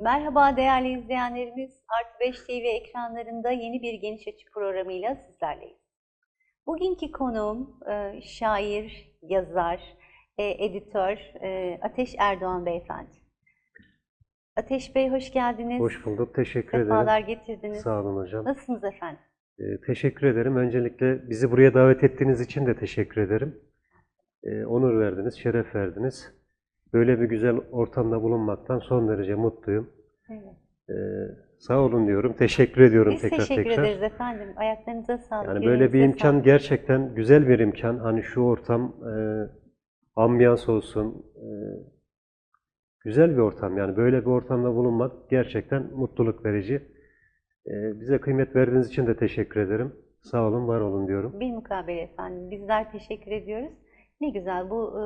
Merhaba değerli izleyenlerimiz. Artı 5 TV ekranlarında yeni bir geniş açı programıyla sizlerleyiz. Bugünkü konuğum e, şair, yazar, e, editör e, Ateş Erdoğan Beyefendi. Ateş Bey hoş geldiniz. Hoş bulduk. Teşekkür Sefalar ederim. getirdiniz. Sağ olun hocam. Nasılsınız efendim? Ee, teşekkür ederim. Öncelikle bizi buraya davet ettiğiniz için de teşekkür ederim. Ee, onur verdiniz, şeref verdiniz. Böyle bir güzel ortamda bulunmaktan son derece mutluyum. Evet. Ee, sağ olun diyorum. Teşekkür ediyorum Biz tekrar teşekkür tekrar. ederiz efendim. Ayaklarınıza sağlık. Yani böyle bir imkan sağlık. gerçekten güzel bir imkan. Hani şu ortam, e, ambiyans olsun, e, güzel bir ortam. Yani böyle bir ortamda bulunmak gerçekten mutluluk verici. E, bize kıymet verdiğiniz için de teşekkür ederim. Sağ olun, var olun diyorum. Bir mukabele efendim. Bizler teşekkür ediyoruz. Ne güzel bu e,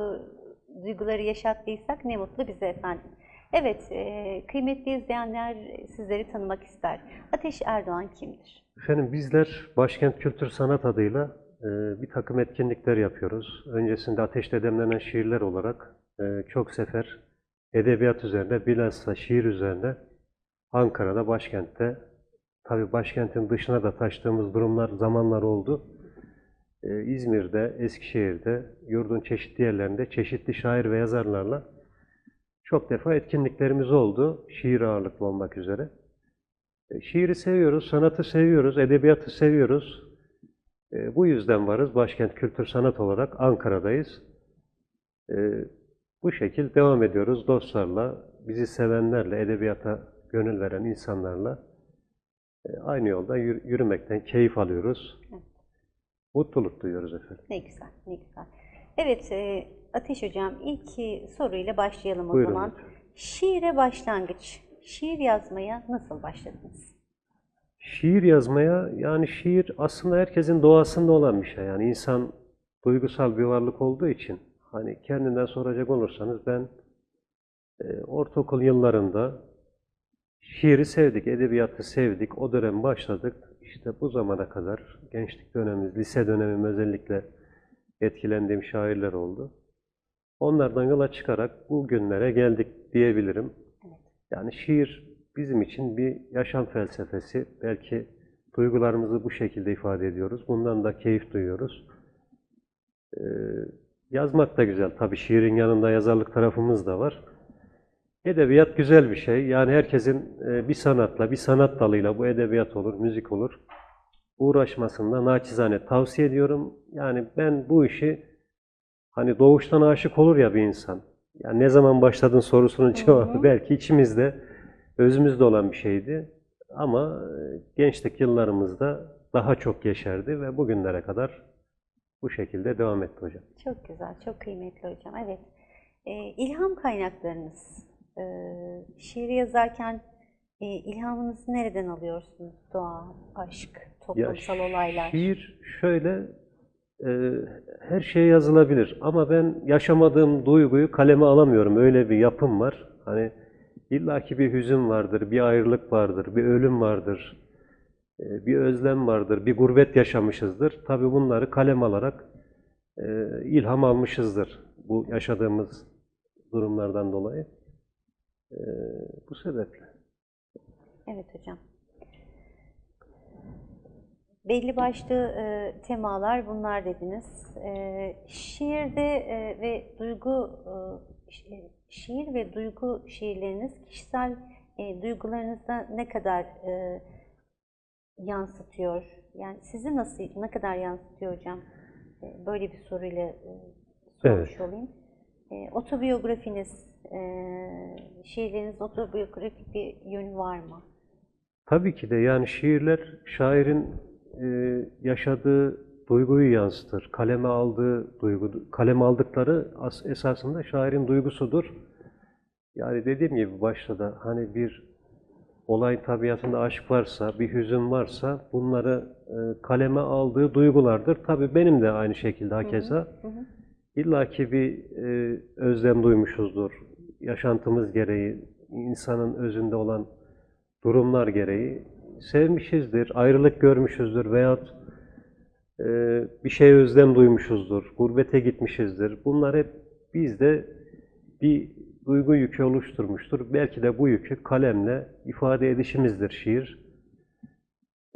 duyguları yaşattıysak ne mutlu bize efendim. Evet, e, kıymetli izleyenler sizleri tanımak ister. Ateş Erdoğan kimdir? Efendim bizler Başkent Kültür Sanat adıyla e, bir takım etkinlikler yapıyoruz. Öncesinde ateşle demlenen şiirler olarak e, çok sefer edebiyat üzerine, bilhassa şiir üzerine Ankara'da, başkentte, tabii başkentin dışına da taştığımız durumlar, zamanlar oldu. E, İzmir'de, Eskişehir'de, yurdun çeşitli yerlerinde çeşitli şair ve yazarlarla çok defa etkinliklerimiz oldu, şiir ağırlıklı olmak üzere. E, Şiiri seviyoruz, sanatı seviyoruz, edebiyatı seviyoruz. E, bu yüzden varız. Başkent Kültür Sanat olarak Ankara'dayız. Bu şekil devam ediyoruz dostlarla, bizi sevenlerle, edebiyata gönül veren insanlarla e, aynı yolda yür- yürümekten keyif alıyoruz. Mutluluk duyuyoruz efendim. Ne güzel, ne güzel. Evet, e, Ateş Hocam ilk soruyla başlayalım o Buyurun zaman. lütfen. Şiire başlangıç. Şiir yazmaya nasıl başladınız? Şiir yazmaya, yani şiir aslında herkesin doğasında olan bir şey. Yani insan duygusal bir varlık olduğu için, hani kendinden soracak olursanız ben e, ortaokul yıllarında şiiri sevdik, edebiyatı sevdik. O dönem başladık. İşte bu zamana kadar gençlik dönemimiz, lise dönemim özellikle etkilendiğim şairler oldu. Onlardan yola çıkarak bu günlere geldik diyebilirim. Yani şiir bizim için bir yaşam felsefesi. Belki duygularımızı bu şekilde ifade ediyoruz. Bundan da keyif duyuyoruz. Ee, yazmak da güzel. Tabii şiirin yanında yazarlık tarafımız da var. Edebiyat güzel bir şey. Yani herkesin e, bir sanatla, bir sanat dalıyla bu edebiyat olur, müzik olur. Uğraşmasında naçizane tavsiye ediyorum. Yani ben bu işi hani doğuştan aşık olur ya bir insan. Yani ne zaman başladın sorusunun cevabı hı. belki içimizde, özümüzde olan bir şeydi. Ama e, gençlik yıllarımızda daha çok yeşerdi ve bugünlere kadar bu şekilde devam etti hocam. Çok güzel, çok kıymetli hocam. Evet. Ee, ilham kaynaklarınız. Ee, şiir yazarken e, ilhamınızı nereden alıyorsunuz? Doğa, aşk, toplumsal olaylar. Şiir şöyle, e, her şey yazılabilir ama ben yaşamadığım duyguyu kaleme alamıyorum. Öyle bir yapım var. Hani illaki bir hüzün vardır, bir ayrılık vardır, bir ölüm vardır, e, bir özlem vardır, bir gurbet yaşamışızdır. Tabii bunları kalem alarak e, ilham almışızdır bu yaşadığımız durumlardan dolayı. E, bu sebeple. Evet hocam. Belli başlı e, temalar bunlar dediniz. E, şiirde e, ve duygu e, şi- şiir ve duygu şiirleriniz kişisel e, duygularınızda ne kadar e, yansıtıyor? Yani sizi nasıl ne kadar yansıtıyor hocam? E, böyle bir soruyla e, sormuş Evet. olayım. E, otobiyografiniz, e, şiirleriniz otobiyografik bir yönü var mı? Tabii ki de yani şiirler şairin e, yaşadığı duyguyu yansıtır. Kaleme aldığı duygu, kaleme aldıkları as, esasında şairin duygusudur. Yani dediğim gibi başta da hani bir olayın tabiatında aşk varsa, bir hüzün varsa bunları e, kaleme aldığı duygulardır. Tabii benim de aynı şekilde hakeza. Hı hı. İlla ki bir e, özlem duymuşuzdur. Yaşantımız gereği, insanın özünde olan durumlar gereği sevmişizdir, ayrılık görmüşüzdür veyahut e, bir şey özlem duymuşuzdur, gurbete gitmişizdir. Bunlar hep bizde bir duygu yükü oluşturmuştur. Belki de bu yükü kalemle ifade edişimizdir şiir.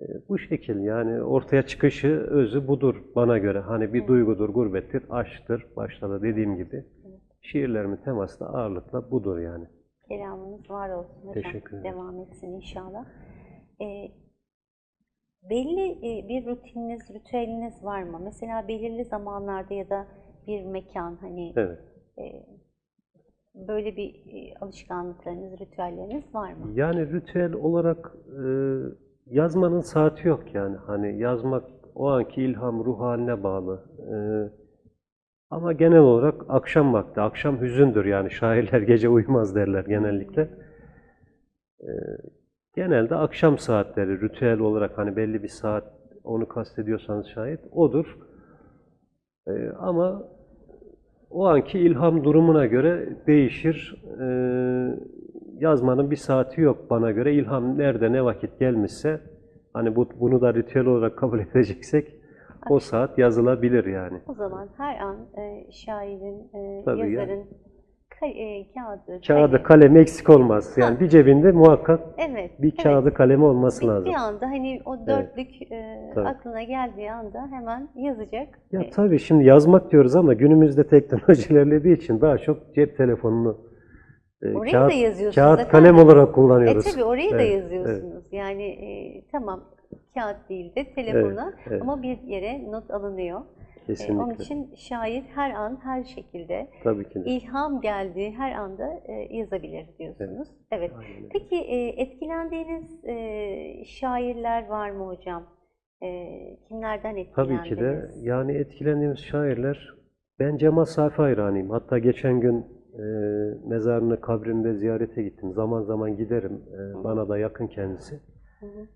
E, Bu şekil yani ortaya çıkışı özü budur bana göre. Hani bir duygudur, gurbettir, aşktır. Başta da dediğim gibi. Şiirlerimin teması da ağırlıkla budur yani. Kelamınız var olsun hocam. Teşekkür ederim. Devam etsin inşallah. Ee, belli e, bir rutininiz, ritüeliniz var mı? Mesela belirli zamanlarda ya da bir mekan hani Evet. e, böyle bir e, alışkanlıklarınız, ritüelleriniz var mı? Yani ritüel olarak e, yazmanın saati yok yani. Hani yazmak o anki ilham, ruh haline bağlı. E, ama genel olarak akşam vakti. Akşam hüzündür yani. Şairler gece uyumaz derler genellikle. E, genelde akşam saatleri ritüel olarak hani belli bir saat onu kastediyorsanız şayet odur. E, ama o anki ilham durumuna göre değişir. Ee, yazmanın bir saati yok bana göre. İlham nerede ne vakit gelmişse hani bu, bunu da ritüel olarak kabul edeceksek o saat yazılabilir yani. O zaman her an e, şairin, e, Tabii yazarın ka- e, kağıdı, Kağıdı kalemi- kalemi eksik olmaz. Yani bir cebinde muhakkak evet, bir evet. kağıdı kalemi olması Bir, lazım. bir anda hani o dörtlük e, Tabii. aklına geldiği anda hemen yazacak. Ya E, tabii şimdi yazmak diyoruz ama günümüzde teknoloji ilerlediği için daha çok cep telefonunu e, Oraya kağıt, da yazıyorsunuz kağıt kalem olarak E kullanıyoruz. tabii orayı da Evet, yazıyorsunuz. Yani e, tamam kağıt değil de telefona evet. ama bir yere not alınıyor. E, Kesinlikle. onun için şair her an her şekilde Tabii ki de. ilham geldiği her anda e, yazabilir diyorsunuz. Evet. Aynen öyle. Peki e, etkilendiğiniz e, şairler var mı hocam? Kimlerden etkilendiniz? Tabii ki de. Yani etkilendiğimiz şairler, ben Cemal Safi hayranıyım. Hatta geçen gün mezarını, kabrinde ziyarete gittim. Zaman zaman giderim. Bana da yakın kendisi. Hı hı.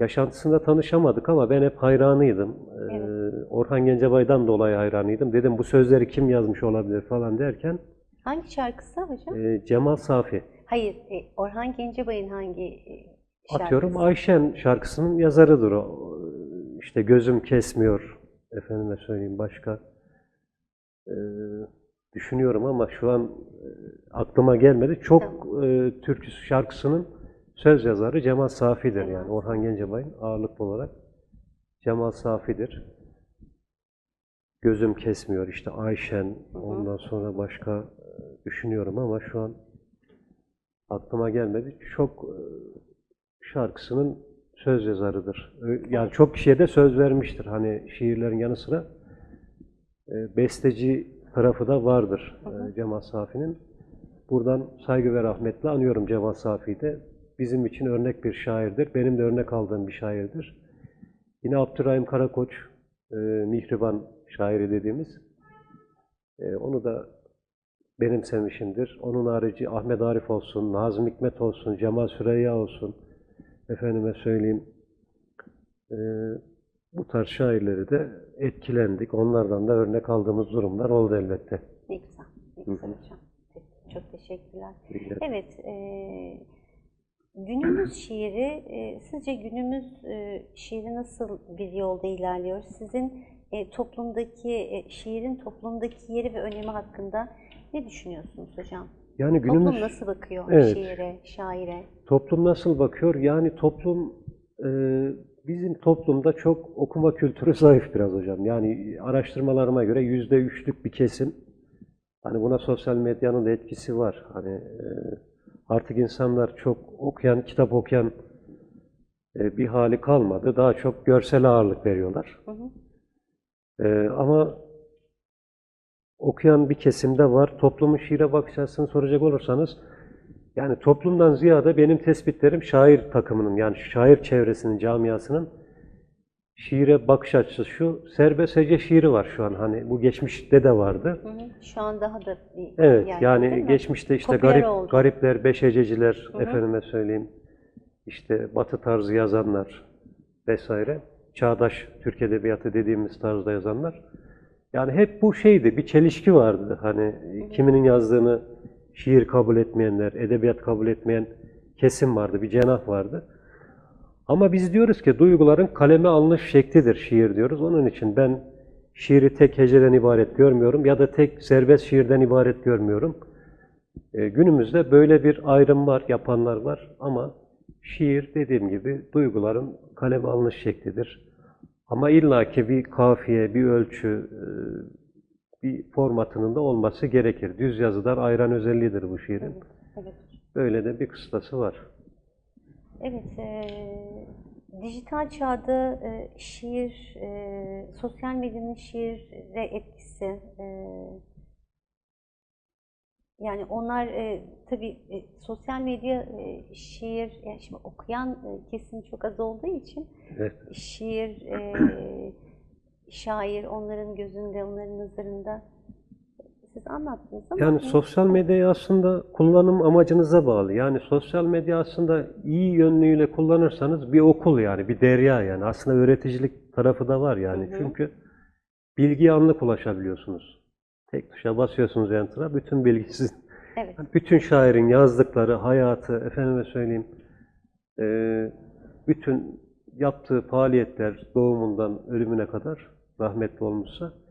Yaşantısında tanışamadık ama ben hep hayranıydım. E, Evet. Orhan Gencebay'dan dolayı hayranıydım. Dedim bu sözleri kim yazmış olabilir falan derken Hangi şarkısı hocam? e, Cemal Safi. Hayır, e, Orhan Gencebay'ın hangi e, şarkısı? Atıyorum Ayşen şarkısının yazarıdır o. İşte gözüm kesmiyor. Efendime söyleyeyim başka. Ee, düşünüyorum ama şu an e, aklıma gelmedi. Çok e, türkü şarkısının söz yazarı Cemal Safi'dir yani. Orhan Gencebay'ın ağırlıklı olarak Cemal Safi'dir. Gözüm kesmiyor işte Ayşen. Ondan sonra başka e, düşünüyorum ama şu an aklıma gelmedi. Çok e, şarkısının söz yazarıdır. Ö- Yani çok kişiye de söz vermiştir. Hani şiirlerin yanı sıra e, besteci tarafı da vardır e, Cemal Safi'nin. Buradan saygı ve rahmetle anıyorum Cemal Safi'yi de. Bizim için örnek bir şairdir. Benim de örnek aldığım bir şairdir. Yine Abdurrahim Karakoç, e, Mihriban şairi dediğimiz. E, onu da benimsemişimdir. Onun harici Ahmet Arif olsun, Nazım Hikmet olsun, Cemal Süreyya olsun, efendime söyleyeyim, e, bu tarz şairleri de etkilendik. Onlardan da örnek aldığımız durumlar oldu elbette. Ne güzel, ne güzel hocam. Çok teşekkürler. Evet, e, günümüz şiiri, e, sizce günümüz e, şiiri nasıl bir yolda ilerliyor? Sizin e, toplumdaki, e, şiirin toplumdaki yeri ve önemi hakkında ne düşünüyorsunuz hocam? Yani günümüz Toplum nasıl bakıyor Evet. şiire, şaire? toplum nasıl bakıyor? Yani toplum e, bizim toplumda çok okuma kültürü zayıf biraz hocam. Yani araştırmalarıma göre yüzde üçlük bir kesim. Hani buna sosyal medyanın da etkisi var. Hani e, artık insanlar çok okuyan, kitap okuyan e, bir hali kalmadı. Daha çok görsel ağırlık veriyorlar. Hı hı. Ee, ama okuyan bir kesimde var. Toplumun şiire bakış açısını soracak olursanız, yani toplumdan ziyade benim tespitlerim şair takımının, yani şair çevresinin, camiasının şiire bakış açısı şu, serbest hece şiiri var şu an. Hani bu geçmişte de vardı. Hı hı. Şu an daha da bir Evet, yani mi? geçmişte işte Popüler garip, oldu. garipler, beşececiler, Hı hı. efendime söyleyeyim, işte batı tarzı yazanlar vesaire, çağdaş Türk Edebiyatı dediğimiz tarzda yazanlar. Yani hep bu şeydi, bir çelişki vardı. Hani kiminin yazdığını şiir kabul etmeyenler, edebiyat kabul etmeyen kesim vardı, bir cenah vardı. Ama biz diyoruz ki duyguların kaleme alınış şeklidir şiir diyoruz. Onun için ben şiiri tek heceden ibaret görmüyorum ya da tek serbest şiirden ibaret görmüyorum. E, günümüzde böyle bir ayrım var, yapanlar var ama şiir dediğim gibi duyguların kaleme alınış şeklidir. Ama illaki bir kafiye, bir ölçü, e, bir formatının da olması gerekir. Düz yazıdan ayıran özelliğidir bu şiirin. Evet. Böyle de bir kıstası var. Evet, eee, dijital çağda eee, şiir, eee, sosyal medyanın şiire etkisi, eee, yani onlar eee tabii e, sosyal medya eee, şiir, yani şimdi okuyan e, kesim çok az olduğu için Evet. şiir, eee, şair onların gözünde, onların nazarında anlattınız ama Yani sosyal medyayı aslında kullanım amacınıza bağlı. Yani sosyal medya aslında iyi yönlüğüyle kullanırsanız bir okul yani, bir derya yani. Aslında öğreticilik tarafı da var yani. Hı hı. Çünkü bilgiye anlık ulaşabiliyorsunuz. Tek tuşa basıyorsunuz enter'a, bütün bilgi sizin. evet, Bütün şairin yazdıkları, hayatı, efendime söyleyeyim, eee, bütün yaptığı faaliyetler doğumundan ölümüne kadar rahmetli olmuşsa e,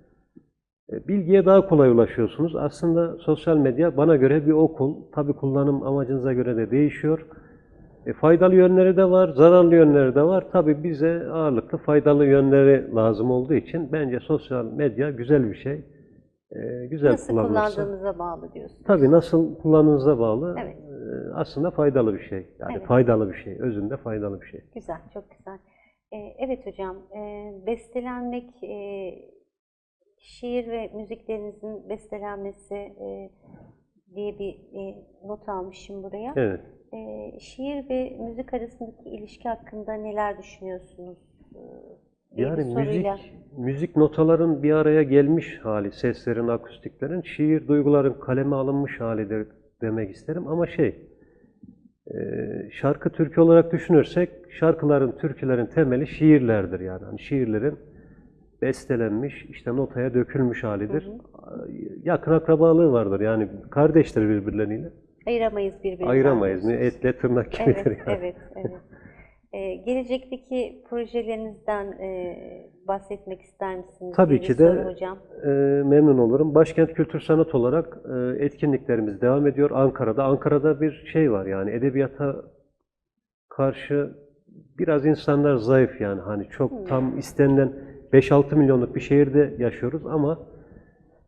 bilgiye daha kolay ulaşıyorsunuz. Aslında sosyal medya bana göre bir okul. Tabii kullanım amacınıza göre de değişiyor. E, faydalı yönleri de var, zararlı yönleri de var. Tabii bize ağırlıklı faydalı yönleri lazım olduğu için bence sosyal medya güzel bir şey. E, güzel nasıl kullanılırsa. kullandığınıza bağlı diyorsunuz. Tabii nasıl kullandığınıza bağlı. Evet. e, aslında faydalı bir şey. Yani Evet. faydalı bir şey. Özünde faydalı bir şey. Güzel, çok güzel. Ee, evet hocam, e, bestelenmek, e, şiir ve müziklerinizin bestelenmesi e, diye bir e, not almışım buraya. Evet. E, şiir ve müzik arasındaki ilişki hakkında neler düşünüyorsunuz? E, Yani müzik, soruyla. müzik notaların bir araya gelmiş hali, seslerin, akustiklerin, şiir duyguların kaleme alınmış halidir demek isterim. Ama şey, e, şarkı türkü olarak düşünürsek, şarkıların, türkülerin temeli şiirlerdir yani. Hani şiirlerin bestelenmiş, işte notaya dökülmüş halidir. Yakın akrabalığı vardır yani kardeşler birbirleriyle. Ayıramayız birbirinden. Ayıramayız. diyorsunuz. Etle tırnak gibidir Evet, yani. evet, evet. Ee, gelecekteki projelerinizden e, bahsetmek ister misiniz? Tabii ki de hocam. e, memnun olurum. Başkent Kültür Sanat olarak e, etkinliklerimiz devam ediyor Ankara'da. Ankara'da bir şey var yani edebiyata karşı biraz insanlar zayıf yani hani çok tam istenilen 5-6 milyonluk bir şehirde yaşıyoruz ama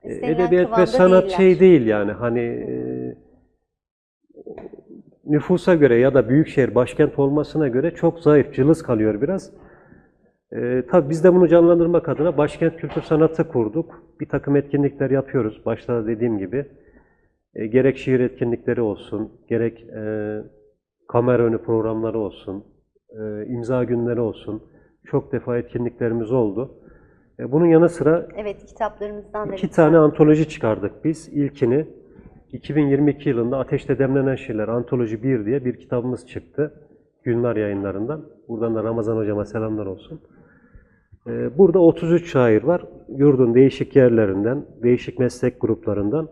e, İstenilen edebiyat ve sanat değiller. şey değil yani hani e, nüfusa göre ya da büyükşehir başkent olmasına göre çok zayıf, cılız kalıyor biraz. Ee, tabii biz de bunu canlandırmak adına Başkent Kültür Sanatı kurduk. Bir takım etkinlikler yapıyoruz. Başta dediğim gibi. E, gerek şiir etkinlikleri olsun, gerek e, kamera önü programları olsun, e, imza günleri olsun. Çok defa etkinliklerimiz oldu. E, bunun yanı sıra Evet, kitaplarımızdan da İki tane antoloji çıkardık biz. İlkini 2022 yılında Ateşte Demlenen Şiirler Antoloji 1 diye bir kitabımız çıktı. Gülnar yayınlarından. Buradan da Ramazan hocama selamlar olsun. Ee, Burada 33 şair var. Yurdun değişik yerlerinden, değişik meslek gruplarından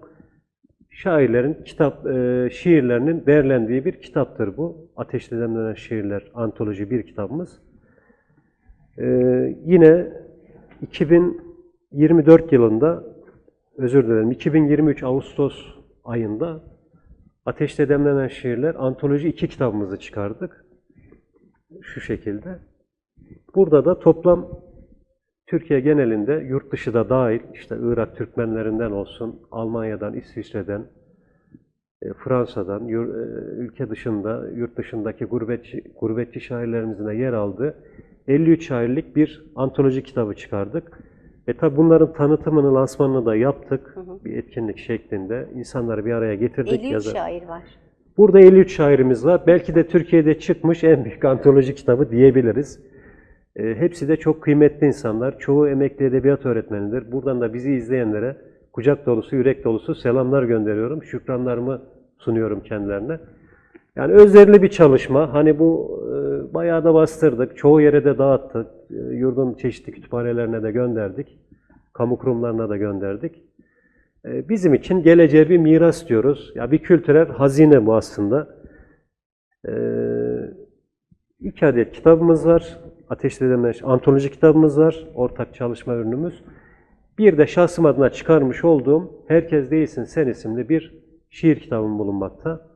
şairlerin kitap e, şiirlerinin değerlendiği bir kitaptır bu. Ateşte Demlenen Şiirler Antoloji 1 kitabımız. Ee, yine 2024 yılında, özür dilerim, 2023 Ağustos ayında Ateşte Demlenen Şiirler Antoloji 2 kitabımızı çıkardık. Şu şekilde. Burada da toplam Türkiye genelinde, yurt dışı da dahil, işte Irak Türkmenlerinden olsun, Almanya'dan, İsviçre'den, e, Fransa'dan, e, ülke dışında, yurt dışındaki gurbetçi, gurbetçi şairlerimizin de yer aldığı 53 şairlik bir antoloji kitabı çıkardık. E tabi bunların tanıtımını, lansmanını da yaptık bir etkinlik şeklinde. İnsanları bir araya getirdik. 53 yazar- şair var. Burada 53 şairimiz var. Belki de Türkiye'de çıkmış en büyük antoloji kitabı diyebiliriz. E, hepsi de çok kıymetli insanlar. Çoğu emekli edebiyat öğretmenidir. Buradan da bizi izleyenlere kucak dolusu, yürek dolusu selamlar gönderiyorum. Şükranlarımı sunuyorum kendilerine. Yani özverili bir çalışma. Hani bu e, bayağı da bastırdık. Çoğu yere de dağıttık. E, yurdun çeşitli kütüphanelerine de gönderdik. Kamu kurumlarına da gönderdik. E, bizim için geleceğe bir miras diyoruz. Ya bir kültürel hazine bu aslında. E, iki adet kitabımız var. Ateşli Demeç antoloji kitabımız var. Ortak çalışma ürünümüz. Bir de şahsım adına çıkarmış olduğum Herkes Değilsin Sen isimli bir şiir kitabım bulunmakta.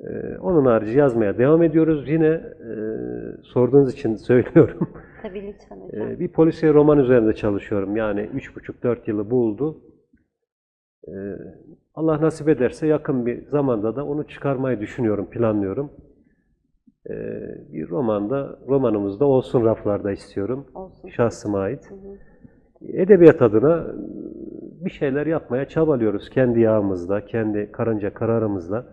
Ee, Onun harici yazmaya devam ediyoruz. Yine e, sorduğunuz için söylüyorum. Tabii lütfen hocam. Ee, Bir polisiye roman üzerinde çalışıyorum. Yani üç buçuk dört yılı buldu. Ee, Allah nasip ederse yakın bir zamanda da onu çıkarmayı düşünüyorum, planlıyorum. Ee, Bir romanda, romanımızda olsun raflarda istiyorum. Olsun. Şahsıma ait. Hı hı. Edebiyat adına e, bir şeyler yapmaya çabalıyoruz. Kendi yağımızda, kendi karınca kararımızla.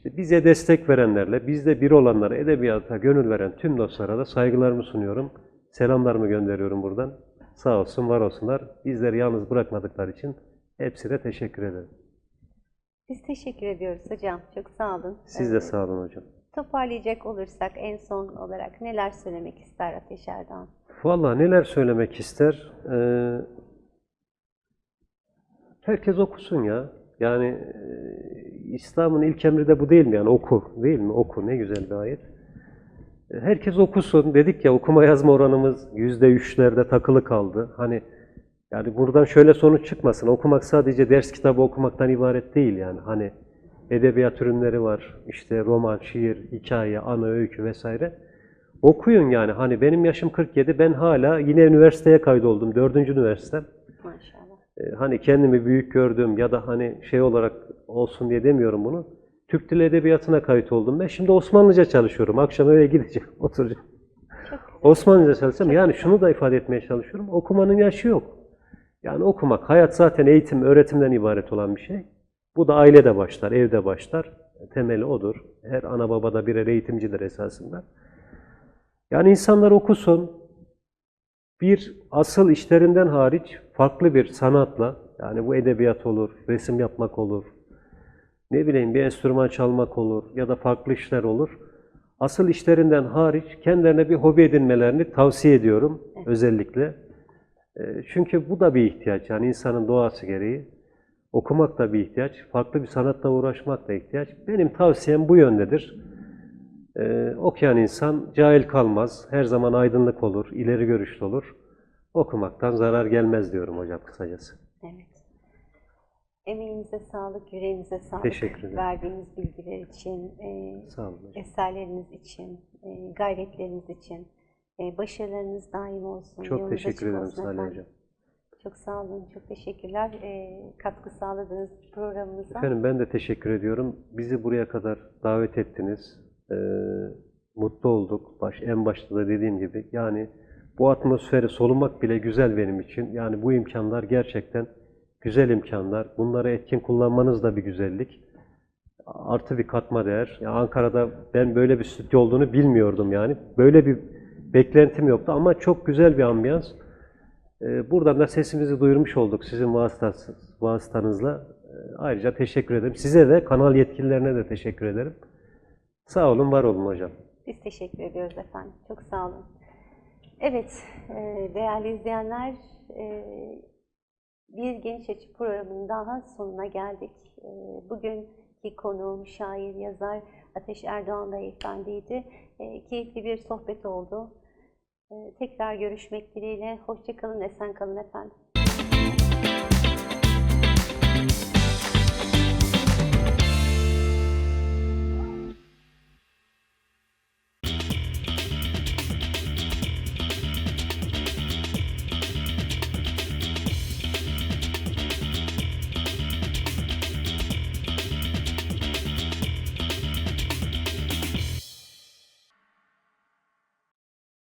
İşte bize destek verenlerle, bizde bir olanlara, edebiyata gönül veren tüm dostlara da saygılarımı sunuyorum. Selamlarımı gönderiyorum buradan. Sağ olsun, var olsunlar. Bizleri yalnız bırakmadıkları için hepsine teşekkür ederim. Biz teşekkür ediyoruz hocam. Çok sağ olun. Siz de sağ olun hocam. Toparlayacak olursak en son olarak neler söylemek ister Ateş Erdoğan? Vallahi neler söylemek ister? Ee, herkes okusun ya. Yani e, İslam'ın ilk emri de bu değil mi? Yani oku değil mi? Oku ne güzel bir ayet. E, Herkes okusun. Dedik ya okuma yazma oranımız yüzde üçlerde takılı kaldı. Hani yani buradan şöyle sonuç çıkmasın. Okumak sadece ders kitabı okumaktan ibaret değil yani. Hani edebiyat ürünleri var. İşte roman, şiir, hikaye, ana öykü vesaire. Okuyun yani. Hani benim yaşım 47. Ben hala yine üniversiteye kaydoldum. Dördüncü üniversitem. Maşallah. Ee, Hani kendimi büyük gördüğüm ya da hani şey olarak olsun diye demiyorum bunu. Türk Dili Edebiyatı'na kayıt oldum ben. Şimdi Osmanlıca çalışıyorum. Akşam eve gideceğim, oturacağım. Osmanlıca çalışacağım. Yani şunu da ifade etmeye çalışıyorum. Okumanın yaşı yok. Yani okumak, hayat zaten eğitim, öğretimden ibaret olan bir şey. Bu da ailede başlar, evde başlar. Temeli odur. Her ana baba da birer eğitimcidir esasında. Yani insanlar okusun. Bir asıl işlerinden hariç farklı bir sanatla, yani bu edebiyat olur, resim yapmak olur, ne bileyim bir enstrüman çalmak olur ya da farklı işler olur. Asıl işlerinden hariç kendilerine bir hobi edinmelerini tavsiye ediyorum özellikle. Çünkü bu da bir ihtiyaç. Yani insanın doğası gereği. Okumak da bir ihtiyaç. Farklı bir sanatla uğraşmak da ihtiyaç. Benim tavsiyem bu yöndedir. E, okuyan insan cahil kalmaz. Her zaman aydınlık olur, ileri görüşlü olur. Okumaktan zarar gelmez diyorum hocam kısacası. Evet. Emeğinize sağlık, yüreğinize sağlık. Teşekkür ederim. Verdiğiniz bilgiler için, e, Sağ olun hocam. eserleriniz için, e, gayretleriniz için. E, başarılarınız daim olsun. Çok yolunuz teşekkür ederim Salih hocam. Çok sağ olun, çok teşekkürler. E, katkı sağladığınız programımıza. Efendim ben de teşekkür ediyorum. Bizi buraya kadar davet ettiniz. Ee, mutlu olduk. Baş, en başta da dediğim gibi yani bu atmosferi solumak bile güzel benim için. Yani bu imkanlar gerçekten güzel imkanlar. Bunları etkin kullanmanız da bir güzellik. Artı bir katma değer. Ya Ankara'da ben böyle bir stüdyo olduğunu bilmiyordum yani. Böyle bir beklentim yoktu ama çok güzel bir ambiyans. Ee, Buradan da sesimizi duyurmuş olduk sizin vasıtanızla. Ee, Ayrıca teşekkür ederim. Size de kanal yetkililerine de teşekkür ederim. Sağ olun, var olun hocam. Biz teşekkür ediyoruz efendim. Çok sağ olun. Evet, e, değerli izleyenler, e, bir Geniş Açı programının daha sonuna geldik. E, Bugünkü konuğum şair, yazar Ateş Erdoğan Beyefendi'ydi. Keyifli bir sohbet oldu. Tekrar görüşmek dileğiyle. Hoşçakalın, esen kalın efendim.